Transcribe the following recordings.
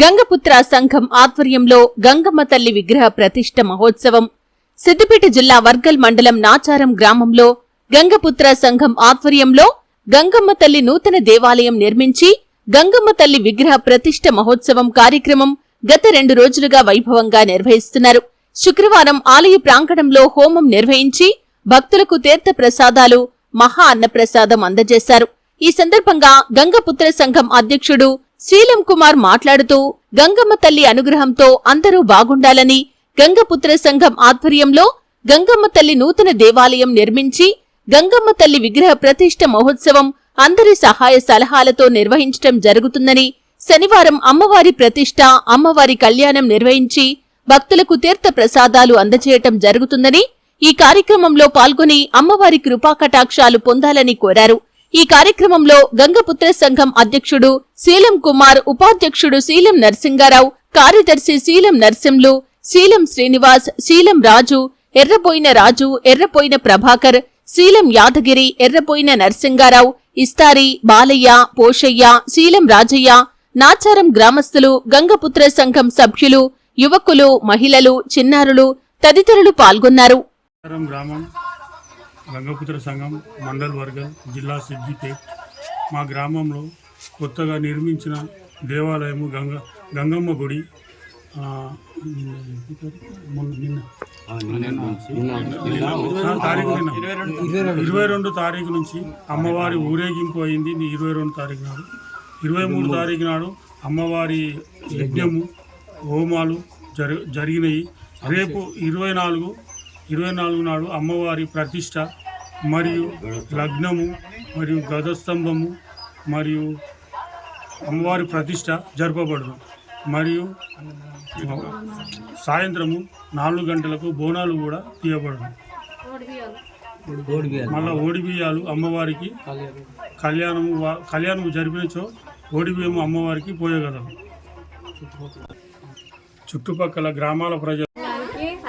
గంగపుత్ర సంఘం ఆధ్వర్యంలో గంగమ్మ తల్లి విగ్రహ ప్రతిష్ఠ మహోత్సవం. సిద్దిపేట జిల్లా వర్గల్ మండలం నాచారం గ్రామంలో గంగపుత్ర సంఘం ఆధ్వర్యంలో గంగమ్మ తల్లి నూతన దేవాలయం నిర్మించి గంగమ్మ తల్లి విగ్రహ ప్రతిష్ట మహోత్సవం కార్యక్రమం గత రెండు రోజులుగా వైభవంగా నిర్వహిస్తున్నారు. శుక్రవారం ఆలయ ప్రాంగణంలో హోమం నిర్వహించి భక్తులకు తీర్థ ప్రసాదాలు మహా అన్నప్రసాదం అందజేశారు. ఈ సందర్భంగా గంగపుత్ర సంఘం అధ్యక్షుడు శీలం కుమార్ మాట్లాడుతూ గంగమ్మ తల్లి అనుగ్రహంతో అందరూ బాగుండాలని గంగపుత్ర సంఘం ఆధ్వర్యంలో గంగమ్మ తల్లి నూతన దేవాలయం నిర్మించి గంగమ్మ తల్లి విగ్రహ ప్రతిష్ఠ మహోత్సవం అందరి సహాయ సలహాలతో నిర్వహించటం జరుగుతుందని శనివారం అమ్మవారి ప్రతిష్ఠ అమ్మవారి కళ్యాణం నిర్వహించి భక్తులకు తీర్థ ప్రసాదాలు అందజేయటం జరుగుతుందని ఈ కార్యక్రమంలో పాల్గొని అమ్మవారి కృపాకటాక్షాలు పొందాలని కోరారు. ఈ కార్యక్రమంలో గంగపుత్ర సంఘం అధ్యక్షుడు శీలం కుమార్ ఉపాధ్యక్షుడు శీలం నరసింగారావు కార్యదర్శి శీలం నర్సింలు శీలం శ్రీనివాస్ శీలం రాజు ఎర్రపోయిన రాజు ఎర్రపోయిన ప్రభాకర్ శీలం యాదగిరి ఎర్రపోయిన నరసింగారావు ఇస్తారి బాలయ్య పోషయ్య శీలం రాజయ్య నాచారం గ్రామస్తులు గంగపుత్ర సంఘం సభ్యులు యువకులు మహిళలు చిన్నారులు తదితరులు పాల్గొన్నారు. గంగపుత్ర సంఘం మండల్ వర్గం జిల్లా సిద్దిపేట్ మా గ్రామంలో కొత్తగా నిర్మించిన దేవాలయము గంగ గంగమ్మ గుడి. ఇరవై రెండు తారీఖు నుంచి. అమ్మవారి ఊరేగింపు అయింది. ఇరవై రెండు తారీఖు నాడు. ఇరవై మూడు తారీఖు నాడు అమ్మవారి యజ్ఞము హోమాలు జరి జరిగినాయి. రేపు ఇరవై నాలుగు ఇరవై నాలుగు నాడు అమ్మవారి ప్రతిష్ట మరియు లగ్నము మరియు గజస్తంభము మరియు అమ్మవారి ప్రతిష్ట జరపబడదు మరియు సాయంత్రము నాలుగు గంటలకు బోనాలు కూడా తీయబడదు మళ్ళా ఓడిబియ్యాలు అమ్మవారికి కళ్యాణము కళ్యాణము జరిపినచో ఓడిబియ్యము అమ్మవారికి పోయగలరు. చుట్టుపక్కల గ్రామాల ప్రజలు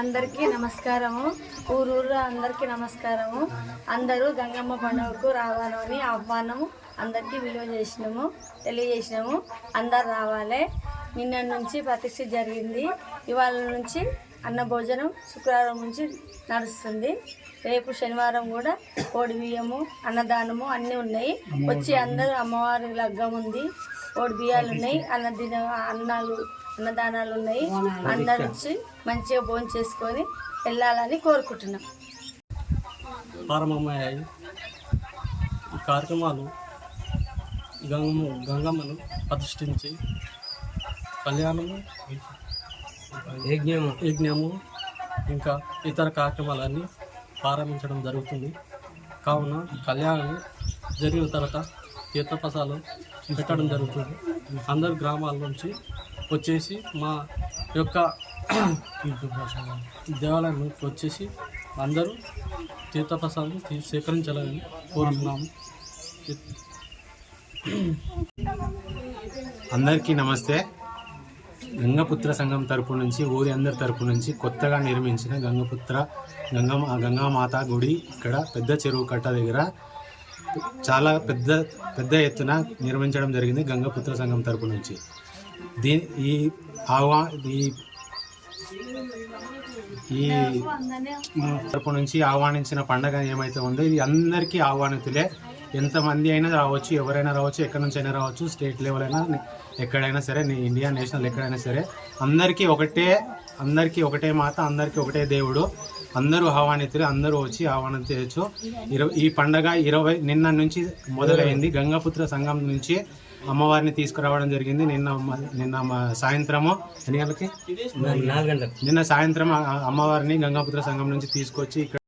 అందరికీ నమస్కారము. ఊరూరు అందరికీ నమస్కారము. అందరూ గంగమ్మ పండుగకు రావాలని ఆహ్వానము. అందరికీ విలువ చేసినాము తెలియజేసినాము. అందరు రావాలి. నిన్న నుంచి ప్రతిష్ఠ జరిగింది. ఇవాళ నుంచి అన్న భోజనం శుక్రవారం నుంచి నడుస్తుంది. రేపు శనివారం కూడా కోడి బియ్యము అన్నదానము అన్నీ ఉన్నాయి. వచ్చి అందరూ అమ్మవారి లగ్గం ఉంది. కోడి బియ్యాలు ఉన్నాయి. అన్నదిన అన్నాలు అన్నదానాలు ఉన్నాయి అందరు వచ్చి మంచిగా భోజనం చేసుకొని వెళ్ళాలని కోరుకుంటున్నాం. ప్రారంభమయ్యాయి. ఈ కార్యక్రమాలు గంగమ్మ గంగమ్మను ప్రతిష్ఠించి కళ్యాణము యజ్ఞము. యజ్ఞము ఇంకా ఇతర కార్యక్రమాలన్నీ ప్రారంభించడం జరుగుతుంది. కావున కళ్యాణం జరిగిన తర్వాత తీర్థప్రసాలు పెట్టడం జరుగుతుంది. అందరు గ్రామాల నుంచి వచ్చేసి మా యొక్క దేవాలయం వచ్చేసి అందరూ తీర్థప్రసాదం తీ- సేకరించాలని కోరుతున్నాము. అందరికీ నమస్తే. గంగపుత్ర సంఘం తరపు నుంచి ఊరి అందరి తరపు నుంచి కొత్తగా నిర్మించిన గంగపుత్ర గంగమ్మ గంగామాత గుడి ఇక్కడ పెద్ద చెరువు కట్ట దగ్గర చాలా పెద్ద పెద్ద ఎత్తున నిర్మించడం జరిగింది గంగపుత్ర సంఘం తరపు నుంచి. దీని ఈ ఆహ్వా ఈ ఈ తరపు నుంచి ఆహ్వానించిన పండగ ఏమైతే ఉందో ఇది అందరికీ ఆహ్వానితులే. ఎంతమంది అయినా రావచ్చు ఎవరైనా రావచ్చు ఎక్కడి నుంచి అయినా రావచ్చు స్టేట్ లెవెల్ అయినా ఎక్కడైనా సరే నీ ఇండియా నేషనల్ ఎక్కడైనా సరే అందరికీ ఒకటే అందరికీ ఒకటే మాత అందరికీ ఒకటే దేవుడు. అందరూ ఆహ్వానితులు అందరూ వచ్చి ఆహ్వానం చేయొచ్చు. ఇరవై ఈ పండగ ఇరవై నిన్న నుంచి మొదలైంది. గంగాపుత్ర సంఘం నుంచి అమ్మవారిని తీసుకురావడం జరిగింది. నిన్న నిన్న మ- సాయంత్రము ఎన్ని గంటలకి? నిన్న సాయంత్రం అమ్మవారిని గంగాపుత్ర సంఘం నుంచి తీసుకొచ్చి ఇక్కడ